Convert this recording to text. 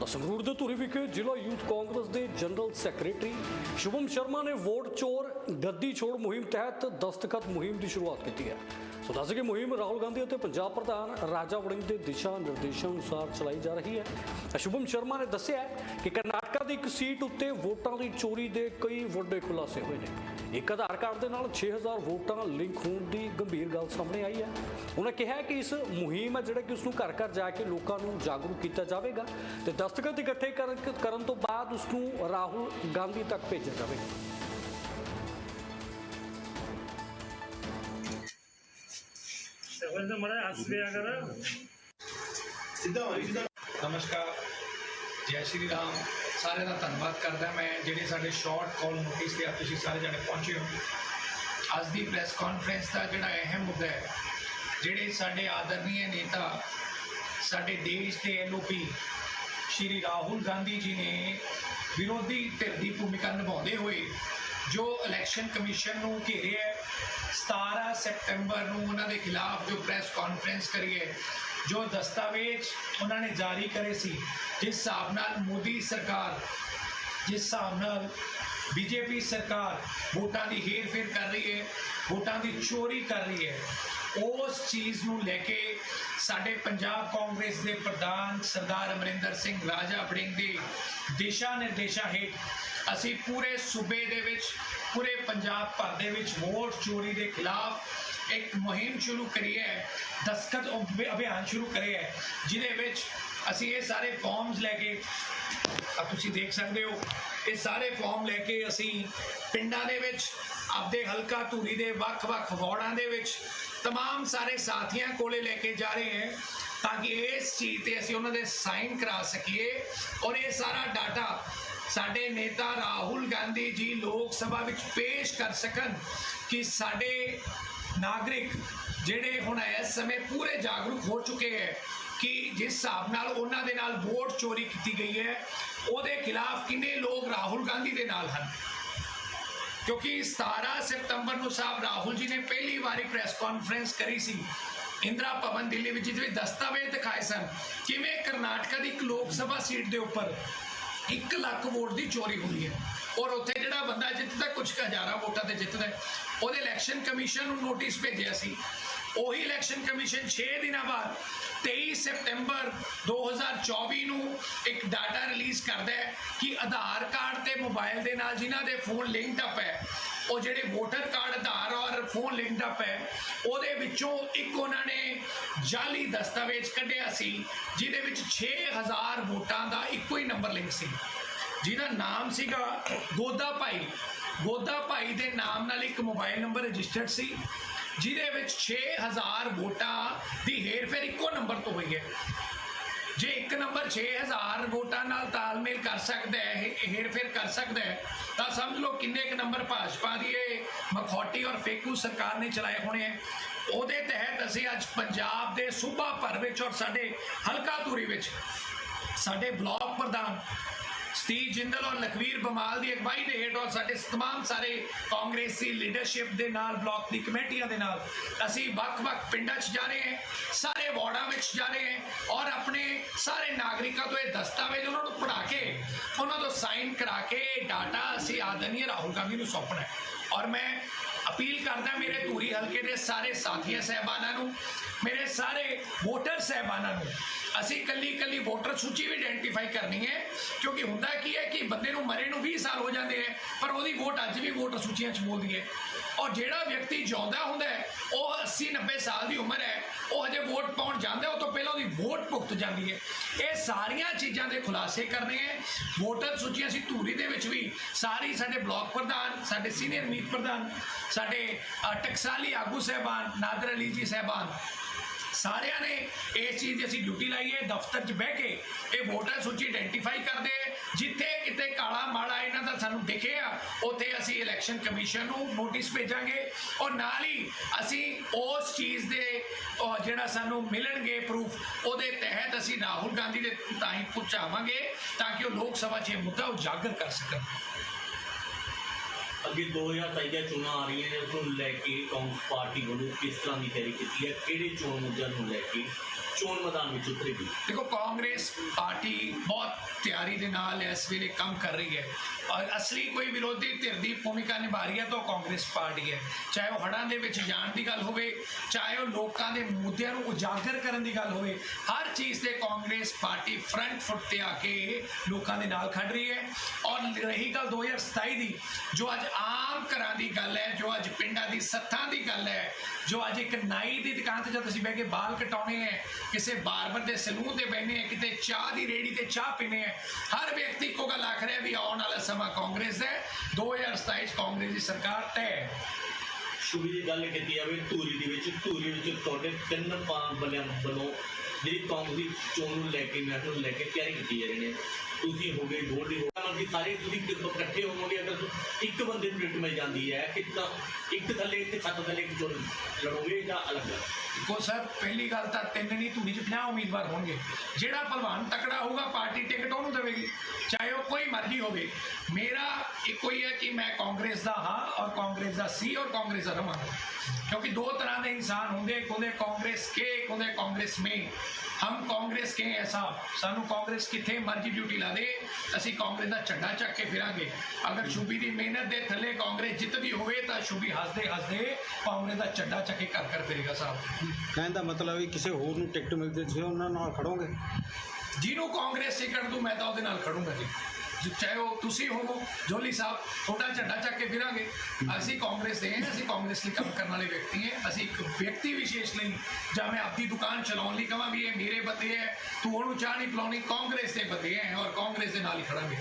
ਤਾਂ ਸੰਗਰੂਰ ਦੇ ਧੂਰੀ ਵਿਖੇ ਜ਼ਿਲ੍ਹਾ ਯੂਥ ਕਾਂਗਰਸ ਦੇ ਜਨਰਲ ਸੈਕਟਰੀ ਸ਼ੁਭਮ ਸ਼ਰਮਾ ਨੇ ਵੋਟ ਚੋਰ ਗੱਦੀ ਛੋੜ ਮੁਹਿੰਮ ਤਹਿਤ ਦਸਤਖਤ ਮੁਹਿੰਮ ਦੀ ਸ਼ੁਰੂਆਤ ਕੀਤੀ ਹੈ। ਸੋ ਦੱਸ ਕਿ ਮੁਹਿੰਮ ਰਾਹੁਲ ਗਾਂਧੀ ਅਤੇ ਪੰਜਾਬ ਪ੍ਰਧਾਨ ਰਾਜਾ ਵੜਿੰਗ ਦੇ ਦਿਸ਼ਾ ਨਿਰਦੇਸ਼ਾਂ ਅਨੁਸਾਰ ਚਲਾਈ ਜਾ ਰਹੀ ਹੈ। ਸ਼ੁਭਮ ਸ਼ਰਮਾ ਨੇ ਦੱਸਿਆ ਕਿ ਕਰਨਾਟਕਾ ਦੀ ਇੱਕ ਸੀਟ ਉੱਤੇ ਵੋਟਾਂ ਦੀ ਚੋਰੀ ਦੇ ਕਈ ਵੱਡੇ ਖੁਲਾਸੇ ਹੋਏ ਨੇ। ਇੱਕ ਆਧਾਰ ਕਾਰਡ ਦੇ ਨਾਲ 6000 ਵੋਟਾਂ ਲਿੰਕ ਹੋਣ ਦੀ ਗੰਭੀਰ ਗੱਲ ਸਾਹਮਣੇ ਆਈ ਹੈ। ਉਹਨਾਂ ਕਿਹਾ ਕਿ ਇਸ ਮੁਹਿੰਮ ਹੈ ਜਿਹੜਾ ਕਿ ਉਸ ਨੂੰ ਘਰ ਘਰ ਜਾ ਕੇ ਲੋਕਾਂ ਨੂੰ ਜਾਗਰੂਕ ਕੀਤਾ ਜਾਵੇਗਾ ਤੇ ਦਸਤਖਤ ਇਕੱਠੇ ਕਰਨ ਤੋਂ ਬਾਅਦ ਉਸ ਨੂੰ ਰਾਹੁਲ ਗਾਂਧੀ ਤੱਕ ਭੇਜਿਆ ਜਾਵੇਗਾ। ਤੇ ਮੜਾ ਹੱਸ ਰਿਹਾ ਕਰ। ਸਿੱਧਾ ਹੋਈ ਸਿੱਧਾ। ਨਮਸਕਾਰ। ਜੈ ਸ਼੍ਰੀ ਰਾਮ। ਸਾਰਿਆਂ ਦਾ ਧੰਨਵਾਦ ਕਰਦਾ ਮੈਂ ਜਿਹੜੇ ਸਾਡੇ ਸ਼ਾਰਟ ਕਾਲ ਨੋਟਿਸ ਤੇ ਆ ਤੁਸੀਂ ਸਾਰੇ ਜਣੇ ਪਹੁੰਚੇ ਹੋ। ਅੱਜ ਦੀ ਪ੍ਰੈਸ ਕਾਨਫਰੰਸ ਦਾ ਜਿਹੜਾ ਅਹਿਮ ਮੁੱਦਾ ਹੈ, ਜਿਹੜੇ ਸਾਡੇ ਆਦਰਨੀय ਨੇਤਾ, ਸਾਡੇ ਦੇਸ਼ ਦੇ ਐਲਓਪੀ ਸ਼੍ਰੀ ਰਾਹੁਲ ਗਾਂਧੀ ਜੀ ਨੇ ਵਿਰੋਧੀ ਧਿਰ ਦੀ ਭੂਮਿਕਾ ਨਿਭਾਉਂਦੇ ਹੋਏ ਜੋ ਇਲੈਕਸ਼ਨ ਕਮਿਸ਼ਨ ਨੂੰ ਘੇਰਿਆ ਹੈ 17 ਸੈਪਟੈਂਬਰ ਨੂੰ ਉਹਨਾਂ ਦੇ ਖਿਲਾਫ ਜੋ ਪ੍ਰੈਸ ਕਾਨਫਰੰਸ ਕਰੀਏ ਜੋ ਦਸਤਾਵੇਜ਼ ਉਹਨਾਂ ਨੇ ਜਾਰੀ ਕਰੇ ਸੀ, ਜਿਸ ਹਿਸਾਬ ਨਾਲ ਮੋਦੀ ਸਰਕਾਰ, ਜਿਸ ਹਿਸਾਬ ਨਾਲ ਬੀਜੇਪੀ ਸਰਕਾਰ ਵੋਟਾਂ ਦੀ ਹੇਰ-ਫੇਰ ਕਰ ਰਹੀ ਹੈ, ਵੋਟਾਂ ਦੀ ਚੋਰੀ ਕਰ ਰਹੀ ਹੈ ਉਸ ਚੀਜ਼ ਨੂੰ ਲੈ ਕੇ ਸਾਡੇ ਪੰਜਾਬ ਕਾਂਗਰਸ ਦੇ ਪ੍ਰਧਾਨ ਸਰਦਾਰ ਅਮਰਿੰਦਰ ਸਿੰਘ ਰਾਜਾ ਬੜਿੰਗ ਦੇ ਦਿਸ਼ਾ ਨਿਰਦੇਸ਼ਾਂ ਹੇਠ ਅਸੀਂ ਪੂਰੇ ਸੂਬੇ ਦੇ ਵਿੱਚ, ਪੂਰੇ ਪੰਜਾਬ ਭਰ ਦੇ ਵਿੱਚ ਵੋਟ ਚੋਰੀ ਦੇ ਖਿਲਾਫ ਇੱਕ ਮੁਹਿੰਮ ਸ਼ੁਰੂ ਕਰੀ ਹੈ, ਦਸਤਖਤ ਅਭਿਆਨ ਸ਼ੁਰੂ ਕਰੇ ਹੈ, ਜਿਹਦੇ ਵਿੱਚ ਅਸੀਂ ਇਹ ਸਾਰੇ ਫਾਰਮਸ ਲੈ ਕੇ ਆ ਤੁਸੀਂ ਦੇਖ ਸਕਦੇ ਹੋ, ਇਹ ਸਾਰੇ ਫਾਰਮ ਲੈ ਕੇ ਅਸੀਂ ਪਿੰਡਾਂ ਦੇ ਵਿੱਚ, ਆਪਦੇ ਹਲਕਾ ਧੂਰੀ ਦੇ ਵੱਖ-ਵੱਖ ਵਾਰਡਾਂ ਦੇ ਵਿੱਚ तमाम ਸਾਰੇ ਸਾਥੀਆਂ ਕੋਲੇ ਲੈ ਕੇ ਜਾ ਰਹੇ ਹਾਂ ਤਾਂ ਕਿ ਇਸ ਚੀਜ਼ ਤੇ ਅਸੀਂ ਉਹਨਾਂ ਦੇ ਸਾਈਨ ਕਰਾ ਸਕੀਏ ਔਰ ਇਹ ਸਾਰਾ ਡਾਟਾ ਸਾਡੇ ਨੇਤਾ ਰਾਹੁਲ ਗਾਂਧੀ ਜੀ ਲੋਕ ਸਭਾ ਵਿੱਚ ਪੇਸ਼ ਕਰ ਸਕਣ ਕਿ ਸਾਡੇ ਨਾਗਰਿਕ ਜਿਹੜੇ ਹੁਣ ਇਸ ਸਮੇਂ ਪੂਰੇ ਜਾਗਰੂਕ ਹੋ ਚੁੱਕੇ ਹੈ ਕਿ ਜਿਸ ਹਿਸਾਬ ਨਾਲ ਉਹਨਾਂ ਦੇ ਨਾਲ ਵੋਟ ਚੋਰੀ ਕੀਤੀ ਗਈ ਹੈ ਉਹਦੇ ਖਿਲਾਫ ਕਿੰਨੇ ਲੋਕ ਰਾਹੁਲ ਗਾਂਧੀ ਦੇ ਨਾਲ ਹਨ ਕਿਉਂਕਿ 17 ਸਤੰਬਰ ਨੂੰ ਸਾਹਿਬ ਰਾਹੁਲ ਜੀ ਨੇ ਪਹਿਲੀ ਵਾਰੀ ਪ੍ਰੈਸ ਕਾਨਫਰੰਸ ਕਰੀ ਸੀ। ਇੰਦਰਾ ਭਵਨ ਦਿੱਲੀ ਵਿੱਚ, ਜਿਹਦੇ ਵਿੱਚ ਦਸਤਾਵੇਜ਼ ਦਿਖਾਏ ਸਨ। ਕਿਵੇਂ ਕਰਨਾਟਕਾ ਦੀ ਇੱਕ ਲੋਕ ਸਭਾ ਸੀਟ ਦੇ ਉੱਪਰ 1 ਲੱਖ ਵੋਟ ਦੀ ਚੋਰੀ ਹੋਈ ਹੈ। ਔਰ ਉੱਥੇ ਜਿਹੜਾ ਬੰਦਾ ਜਿੱਤਦਾ ਕੁਝ ਕੁ ਹਜ਼ਾਰਾਂ ਵੋਟਾਂ ਤੇ ਜਿੱਤਦਾ ਉਹਦੇ ਇਲੈਕਸ਼ਨ ਕਮਿਸ਼ਨ ਨੂੰ ਨੋਟਿਸ ਭੇਜਿਆ ਸੀ। ਉਹੀ ਇਲੈਕਸ਼ਨ ਕਮਿਸ਼ਨ 6 ਦਿਨਾਂ ਬਾਅਦ 23 ਸਤੰਬਰ 2024 ਨੂੰ ਇੱਕ ਡਾਟਾ ਰਿਲੀਜ਼ ਕਰਦਾ ਹੈ ਕਿ ਆਧਾਰ ਕਾਰਡ ਤੇ ਮੋਬਾਈਲ ਦੇ ਨਾਲ ਜਿਨ੍ਹਾਂ ਦੇ ਫੋਨ ਲਿੰਕਡ ਅਪ ਹੈ, ਉਹ ਜਿਹੜੇ ਵੋਟਰ ਕਾਰਡ ਆਧਾਰ ਔਰ ਫੋਨ ਲਿੰਕਡ ਅਪ ਹੈ, ਉਹਦੇ ਵਿੱਚੋਂ ਇੱਕ ਉਹਨਾਂ ਨੇ ਜਾਲੀ ਦਸਤਾਵੇਜ਼ ਕੱਢਿਆ ਸੀ, ਜਿਹਦੇ ਵਿੱਚ 6000 ਵੋਟਾਂ ਦਾ ਇੱਕੋ ਹੀ ਨੰਬਰ ਲਿੰਕ ਸੀ। ਜਿਹਦਾ ਨਾਮ ਸੀਗਾ ਗੋਦਾ ਭਾਈ ਗੋਦਾ ਭਾਈ ਦੇ ਨਾਮ ਨਾਲ ਇੱਕ ਮੋਬਾਈਲ ਨੰਬਰ ਰਜਿਸਟਰਡ ਸੀ। ਜਿਹਦੇ ਵਿੱਚ 6000 ਵੋਟਾਂ ਦੀ ਹੇਰਫੇਰ ਇੱਕੋ ਨੰਬਰ ਤੋਂ ਹੋਈ ਹੈ। ਜੇ ਇੱਕ ਨੰਬਰ 6000 ਵੋਟਾਂ ਨਾਲ ਤਾਲਮੇਲ ਕਰ ਸਕਦਾ ਹੈ ਹੇਰਫੇਰ ਕਰ ਸਕਦਾ ਹੈ, ਤਾਂ ਸਮਝ ਲਓ ਕਿੰਨੇ ਇੱਕ ਨੰਬਰ ਭਾਜਪਾ ਦੀ ਇਹ ਮਖੌਟੀ ਔਰ ਫੇਕੂ ਸਰਕਾਰ ਨੇ ਚਲਾਏ ਹੋਣੇ ਹੈ। ਉਹਦੇ ਤਹਿਤ ਅਸੀਂ ਅੱਜ ਪੰਜਾਬ ਦੇ ਸੂਬਾ ਭਰ ਵਿੱਚ ਔਰ ਸਾਡੇ ਹਲਕਾ ਧੂਰੀ ਵਿੱਚ ਸਾਡੇ ਬਲਾਕ ਪ੍ਰਧਾਨ ਸਤੀ ਜਿੰਦਲ ਔਰ ਲਖਵੀਰ ਬਮਾਲ ਦੀ ਅਗਵਾਈ ਦੇ ਹੇਠ ਔਰ ਸਾਡੇ तमाम ਸਾਰੇ ਕਾਂਗਰਸੀ ਲੀਡਰਸ਼ਿਪ ਦੇ ਨਾਲ ਬਲਾਕ ਦੀ ਕਮੇਟੀਆਂ ਦੇ ਨਾਲ ਅਸੀਂ ਵੱਖ-ਵੱਖ ਪਿੰਡਾਂ 'ਚ ਜਾ ਰਹੇ ਹਾਂ, ਸਾਰੇ ਵਾਰਡਾਂ ਵਿੱਚ ਜਾ ਰਹੇ ਹਾਂ ਔਰ ਆਪਣੇ ਸਾਰੇ ਨਾਗਰਿਕਾਂ ਤੋਂ ਇਹ ਦਸਤਾਵੇਜ਼ ਉਹਨਾਂ ਨੂੰ ਪੜਾ ਕੇ, ਉਹਨਾਂ ਤੋਂ ਸਾਈਨ ਕਰਾ ਕੇ ਡਾਟਾ ਅਸੀਂ ਆਦਰਨੀਏ ਰਾਹੁਲ ਗਾਂਧੀ ਨੂੰ ਸੌਂਪਣਾ ਹੈ। ਔਰ ਮੈਂ ਅਪੀਲ ਕਰਦਾ ਮੇਰੇ ਧੂਰੀ ਹਲਕੇ ਦੇ ਸਾਰੇ ਸਾਥੀਆਂ, ਸਹਿਬਾਨਾਂ ਨੂੰ, ਮੇਰੇ ਸਾਰੇ ਵੋਟਰ ਸਹਿਬਾਨਾਂ ਨੂੰ ਅਸੀਂ ਕੱਲੀ ਕੱਲੀ ਵੋਟਰ ਸੂਚੀ ਵੀ ਆਇਡੈਂਟੀਫਾਈ ਕਰਨੀ ਹੈ, ਕਿਉਂਕਿ ਹੁੰਦਾ ਕੀ ਹੈ ਕਿ ਬੰਦੇ ਨੂੰ ਮਰੇ ਨੂੰ 20 ਸਾਲ ਹੋ ਜਾਂਦੇ ਹੈ, ਪਰ ਉਹਦੀ ਵੋਟ ਅੱਜ ਵੀ ਵੋਟਰ ਸੂਚੀਆਂ 'ਚ ਬੋਲਦੀ ਹੈ। ਔਰ ਜਿਹੜਾ ਵਿਅਕਤੀ ਜਿਉਂਦਾ ਹੁੰਦਾ ਹੈ, ਉਹ 80 90 ਸਾਲ ਦੀ ਉਮਰ ਹੈ, ਉਹ ਹਜੇ ਵੋਟ ਪਾਉਣ ਜਾਂਦਾ ਉਹ ਤੋਂ ਪਹਿਲਾਂ ਉਹਦੀ ਵੋਟ ਭੁਗਤ ਜਾਂਦੀ ਹੈ। ਇਹ ਸਾਰੀਆਂ ਚੀਜ਼ਾਂ ਦੇ ਖੁਲਾਸੇ ਕਰਨੇ ਹੈ। ਵੋਟਰ ਸੂਚੀ ਅਸੀਂ ਧੂਰੀ ਦੇ ਵਿੱਚ ਵੀ ਸਾਰੀ ਸਾਡੇ ਬਲਾਕ ਪ੍ਰਧਾਨ, ਸਾਡੇ ਸੀਨੀਅਰ ਮੀਤ ਪ੍ਰਧਾਨ, ਸਾਡੇ ਟਕਸਾਲੀ ਆਗੂ ਸਹਿਬਾਨ, ਨਾਦਰ ਅਲੀ ਜੀ ਸਹਿਬਾਨ ਸਾਰਿਆਂ ਨੇ ਇਸ ਚੀਜ਼ ਦੀ ਅਸੀਂ ਡਿਊਟੀ ਲਾਈ ਹੈ, ਦਫ਼ਤਰ 'ਚ ਬਹਿ ਕੇ ਇਹ ਵੋਟਰ ਸੂਚੀ ਆਇਡੈਂਟੀਫਾਈ ਕਰਦੇ ਜਿੱਥੇ ਕਿਤੇ ਕਾਲਾ ਮਾੜਾ ਇਹਨਾਂ ਦਾ ਸਾਨੂੰ ਦਿਖਿਆ ਉੱਥੇ ਅਸੀਂ ਇਲੈਕਸ਼ਨ ਕਮਿਸ਼ਨ ਨੂੰ ਨੋਟਿਸ ਭੇਜਾਂਗੇ ਔਰ ਨਾਲ ਹੀ ਅਸੀਂ ਉਸ ਚੀਜ਼ ਦੇ ਜਿਹੜਾ ਸਾਨੂੰ ਮਿਲਣਗੇ ਪ੍ਰੂਫ ਉਹਦੇ ਤਹਿਤ ਅਸੀਂ ਰਾਹੁਲ ਗਾਂਧੀ ਦੇ ਤਾਈਂ ਪਹੁੰਚਾਵਾਂਗੇ ਤਾਂ ਕਿ ਉਹ ਲੋਕ ਸਭਾ 'ਚ ਇਹ ਮੁੱਦਾ ਉਜਾਗਰ ਕਰ ਸਕਣ। ਅੱਗੇ 2023 ਦੀਆਂ ਚੋਣਾਂ ਆ ਰਹੀਆਂ ਨੇ ਉਸ ਨੂੰ ਲੈ ਕੇ ਕਾਂਗਰਸ ਪਾਰਟੀ ਵੱਲੋਂ ਕਿਸ ਤਰ੍ਹਾਂ ਦੀ ਤਿਆਰੀ ਕੀਤੀ ਹੈ? ਕਿਹੜੇ ਚੋਣ ਮੁੱਦਿਆਂ ਨੂੰ ਲੈ ਕੇ ਚੋਣ ਮੈਦਾਨ ਵਿੱਚ ਉਤਰੇਗੀ? ਦੇਖੋ, ਕਾਂਗਰਸ ਪਾਰਟੀ ਬਹੁਤ ਤਿਆਰੀ ਦੇ ਨਾਲ ਇਸ ਵੇਲੇ ਕੰਮ ਕਰ ਰਹੀ ਹੈ। ਔਰ ਅਸਲੀ ਕੋਈ ਵਿਰੋਧੀ ਧਿਰ ਦੀ ਭੂਮਿਕਾ ਨਿਭਾ ਰਹੀ ਹੈ ਤਾਂ ਉਹ ਕਾਂਗਰਸ ਪਾਰਟੀ ਹੈ। ਚਾਹੇ ਉਹ ਹੜ੍ਹਾਂ ਦੇ ਵਿੱਚ ਜਾਣ ਦੀ ਗੱਲ ਹੋਵੇ, ਚਾਹੇ ਉਹ ਲੋਕਾਂ ਦੇ ਮੁੱਦਿਆਂ ਨੂੰ ਉਜਾਗਰ ਕਰਨ ਦੀ ਗੱਲ ਹੋਵੇ, ਹਰ ਚੀਜ਼ ਤੇ ਕਾਂਗਰਸ ਪਾਰਟੀ ਫਰੰਟ ਫੁੱਟ ਤੇ ਆ ਕੇ ਲੋਕਾਂ ਦੇ ਨਾਲ ਖੜ ਰਹੀ ਹੈ। ਔਰ ਰਹੀ ਗੱਲ 2027 ਦੀ, ਜੋ ਅੱਜ ਆਮ ਘਰਾਂ ਦੀ ਗੱਲ ਹੈ, ਜੋ ਅੱਜ ਪਿੰਡਾਂ ਦੀ ਸੱਥਾਂ ਦੀ ਗੱਲ ਹੈ, ਜੋ ਅੱਜ ਇੱਕ ਨਾਈ ਦੀ ਦੁਕਾਨ ਤੇ ਜਦ ਅਸੀਂ ਬਹਿ ਕੇ ਬਾਲ ਕਟਾਉਣੇ ਹੈ, ਕਿਸੇ ਬਾਰਬਰ ਦੇ ਸਲੂਨ ਤੇ ਬੈਠੇ ਹੈ, ਕਿਤੇ ਚਾਹ ਦੀ ਰੇੜੀ ਤੇ ਚਾਹ ਪੀਣੇ ਹੈ, ਹਰ ਵਿਅਕਤੀ ਇੱਕੋ ਗੱਲ ਆਖ ਰਿਹਾ ਵੀ ਆਉਣ ਵਾਲਾ ਸਮਾਂ ਕਾਂਗਰਸ ਦਾ ਹੈ 2027 ਚ ਕਾਂਗਰਸ ਦੀ ਸਰਕਾਰ ਤੈਅ ਹੈ। ਦੀ ਗੱਲ ਕੀਤੀ ਜਾਵੇ, ਧੂਰੀ ਦੇ ਵਿੱਚ, ਧੂਰੀ ਵਿੱਚ ਤੁਹਾਡੇ ਤਿੰਨ ਪਾਂ ਬਲਿਆਂ ਵੱਲੋਂ ਜਿਹੜੀ ਕਾਂਗਰਸ ਦੀ ਚੋਣ ਨੂੰ ਲੈ ਕੇ ਮੈਟਰ ਨੂੰ ਲੈ ਕੇ ਤਿਆਰੀ ਕੀਤੀ ਜਾ ਰਹੀ ਹੈ। ਤੁਸੀਂ ਹੋ ਗਏ ਗੋਲਡੀ ਹੋ ਮਤਲਬ ਕਿ ਸਾਰੇ ਤੁਸੀਂ ਕਿਰਪ ਇਕੱਠੇ ਹੋਵੋਗੇ, ਅਗਰ ਇੱਕ ਬੰਦੇ ਨੂੰ ਟਿਕਟ ਮਿਲ ਜਾਂਦੀ ਹੈ ਕਿ ਇੱਕ ਥੱਲੇ, ਇੱਕ ਸੱਤ ਥੱਲੇ, ਇੱਕ ਚੋਣ ਲੜੋਗੇ ਜਾਂ ਅਲੱਗ? ਕੋ ਸਰ, ਪਹਿਲੀ ਗੱਲ ਤਾਂ ਤਿੰਨ ਨਹੀਂ ਧੂਰੀ ਚ 50 ਉਮੀਦਵਾਰ ਹੋਣਗੇ। ਜਿਹੜਾ ਭਲਵਾਨ ਤਕੜਾ ਹੋਊਗਾ, ਪਾਰਟੀ ਟਿਕਟ ਉਹਨੂੰ ਦੇਵੇਗੀ। ਚਾਹੇ ਉਹ ਕੋਈ ਮਰਜ਼ੀ ਹੋਵੇ। ਮੇਰਾ ਇੱਕੋ ਹੀ ਹੈ ਕਿ ਮੈਂ ਕਾਂਗਰਸ ਦਾ ਹਾਂ ਔਰ ਕਾਂਗਰਸ ਦਾ ਸੀ ਔਰ ਕਾਂਗਰਸ ਦਾ ਰਵਾਂ ਕਿਉਂਕਿ ਦੋ ਤਰ੍ਹਾਂ ਦੇ ਇਨਸਾਨ ਹੁੰਦੇ, ਇੱਕ ਹੁੰਦੇ ਕਾਂਗਰਸ ਕੇ, ਇੱਕ ਹੁੰਦੇ ਕਾਂਗਰਸ ਮੇ। ਹਮ ਕਾਂਗਰਸ ਕੇ ਐਸਾ ਸਾਨੂੰ ਕਾਂਗਰਸ ਕਿੱਥੇ ਮਰਜ਼ੀ ਡਿਊਟੀ ਲਾ ਦੇ ਅਸੀਂ ਕਾਂਗਰਸ ਦਾ ਝੰਡਾ ਚੱਕ ਕੇ ਫਿਰਾਂਗੇ ਅਗਰ ਸ਼ੁਭੀ ਦੀ ਮਿਹਨਤ ਦੇ ਥੱਲੇ ਕਾਂਗਰਸ ਜਿੱਤਦੀ ਹੋਵੇ ਤਾਂ ਸ਼ੁਭੀ ਹੱਸਦੇ ਹੱਸਦੇ ਕਾਂਗਰਸ ਦਾ ਝੰਡਾ ਚੱਕ ਕੇ ਘਰ ਘਰ ਫਿਰੇਗਾ ਸਾਹਿਬ ਕਹਿਣ ਦਾ ਮਤਲਬ ਹੈ ਕਿਸੇ ਹੋਰ ਨੂੰ ਟਿਕਟ ਮਿਲਦੀ ਤੁਸੀਂ ਉਹਨਾਂ ਨਾਲ ਖੜੋਗੇ ਜਿਹਨੂੰ ਕਾਂਗਰਸ ਟਿਕਟ ਦੂ ਮੈਂ ਤਾਂ ਉਹਦੇ ਨਾਲ ਖੜੂੰਗਾ ਜੀ ਜੋ ਚਾਹੇ ਉਹ ਤੁਸੀਂ ਹੋਵੋ ਜੋਲੀ ਸਾਹਿਬ ਤੁਹਾਡਾ ਝੰਡਾ ਚੱਕ ਕੇ ਫਿਰਾਂਗੇ ਅਸੀਂ ਕਾਂਗਰਸ ਦੇ ਹਾਂ ਅਸੀਂ ਕਾਂਗਰਸ ਲਈ ਕੰਮ ਕਰਨ ਵਾਲੇ ਵਿਅਕਤੀ ਹਾਂ ਅਸੀਂ ਇੱਕ ਵਿਅਕਤੀ ਵਿਸ਼ੇਸ਼ ਲਈ ਜਾਂ ਮੈਂ ਆਪਣੀ ਦੁਕਾਨ ਚਲਾਉਣ ਲਈ ਕਹਾਂ ਵੀ ਇਹ ਮੇਰੇ ਬੰਦੇ ਹੈ ਤੂੰ ਉਹਨੂੰ ਚਾਹ ਨਹੀਂ ਪਿਲਾਉਣੀ ਕਾਂਗਰਸ ਦੇ ਬੰਦੇ ਹੈ ਔਰ ਕਾਂਗਰਸ ਦੇ ਨਾਲ ਹੀ ਖੜਾਂਗੇ